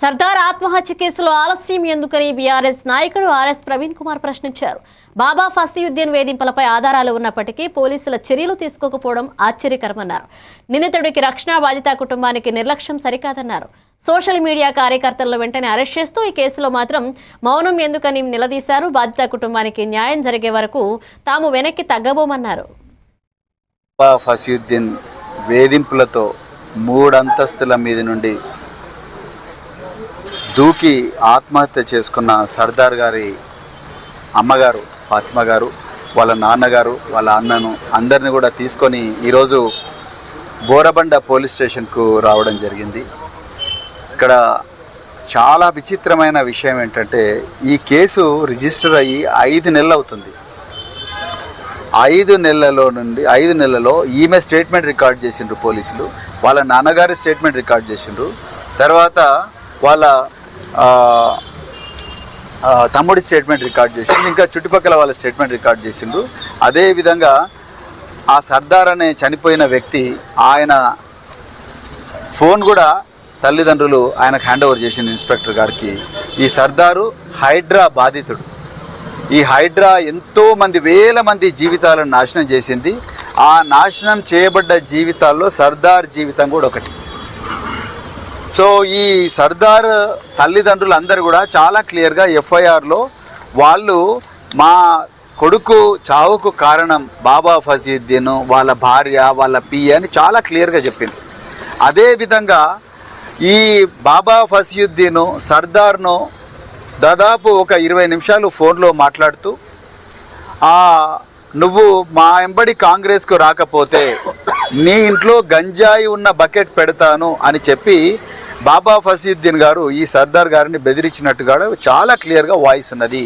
సర్దార్ ఆత్మహత్య కేసులో ఆలస్యం ఎందుకని బీఆర్ఎస్ నాయకుడు ఆర్ఎస్ ప్రవీణ్ కుమార్ ప్రశ్నించారు. బాబా ఫసీయుద్దీన్ వేధింపులపై ఆధారాలు ఉన్నప్పటికీ పోలీసుల చర్యలు తీసుకోకపోవడం ఆశ్చర్యకరమన్నారు. నిందితుడికి రక్షణ బాధిత కుటుంబానికి నిర్లక్ష్యం సరికాదన్నారు. సోషల్ మీడియా కార్యకర్తలను వెంటనే అరెస్ట్ చేస్తూ ఈ కేసులో మాత్రం మౌనం ఎందుకని నిలదీశారు. బాధిత కుటుంబానికి న్యాయం జరిగే వరకు తాము వెనక్కి తగ్గబోమన్నారు. బాబా ఫసీయుద్దీన్ వేధింపులతో మూడంతస్తుల మీద నుండి దూకి ఆత్మహత్య చేసుకున్న సర్దార్ గారి అమ్మగారు ఫాతిమా గారు వాళ్ళ నాన్నగారు వాళ్ళ అన్నను అందరిని కూడా తీసుకొని ఈరోజు బోరబండ పోలీస్ స్టేషన్కు రావడం జరిగింది. ఇక్కడ చాలా విచిత్రమైన విషయం ఏంటంటే ఈ కేసు రిజిస్టర్ అయ్యి ఐదు నెలలు అవుతుంది. ఐదు నెలలలో నుండి ఐదు నెలలలో ఈమె స్టేట్మెంట్ రికార్డ్ చేసిండ్రు పోలీసులు వాళ్ళ నాన్నగారి స్టేట్మెంట్ రికార్డ్ చేసిండ్రు. తర్వాత వాళ్ళ తమ్ముడి స్టేట్మెంట్ రికార్డ్ చేసిండు ఇంకా చుట్టుపక్కల వాళ్ళ స్టేట్మెంట్ రికార్డ్ చేసిండు. అదేవిధంగా ఆ సర్దార్ అనే చనిపోయిన వ్యక్తి ఆయన ఫోన్ కూడా తల్లిదండ్రులు ఆయనకు హ్యాండ్ ఓవర్ చేసింది ఇన్స్పెక్టర్ గారికి. ఈ సర్దారు హైడ్రా బాధితుడు. ఈ హైడ్రా ఎంతో మంది వేల మంది జీవితాలను నాశనం చేసింది. ఆ నాశనం చేయబడ్డ జీవితాల్లో సర్దార్ జీవితం కూడా ఒకటి. సో ఈ సర్దార్ తల్లిదండ్రులు అందరూ కూడా చాలా క్లియర్గా ఎఫ్ఐఆర్లో వాళ్ళు మా కొడుకు చావుకు కారణం బాబా ఫజీద్దీన్ వాళ్ళ భార్య వాళ్ళ పి అని చాలా క్లియర్గా చెప్పింది. అదేవిధంగా ఈ బాబా ఫసియుద్దీను సర్దార్ను దాదాపు ఒక ఇరవై నిమిషాలు ఫోన్లో మాట్లాడుతూ నువ్వు మా ఎంబడి కాంగ్రెస్కు రాకపోతే నీ ఇంట్లో గంజాయి ఉన్న బకెట్ పెడతాను అని చెప్పి బాబా ఫసీద్దీన్ గారు ఈ సర్దార్ గారిని బెదిరించినట్టుగా చాలా క్లియర్గా వాయిస్ ఉన్నది.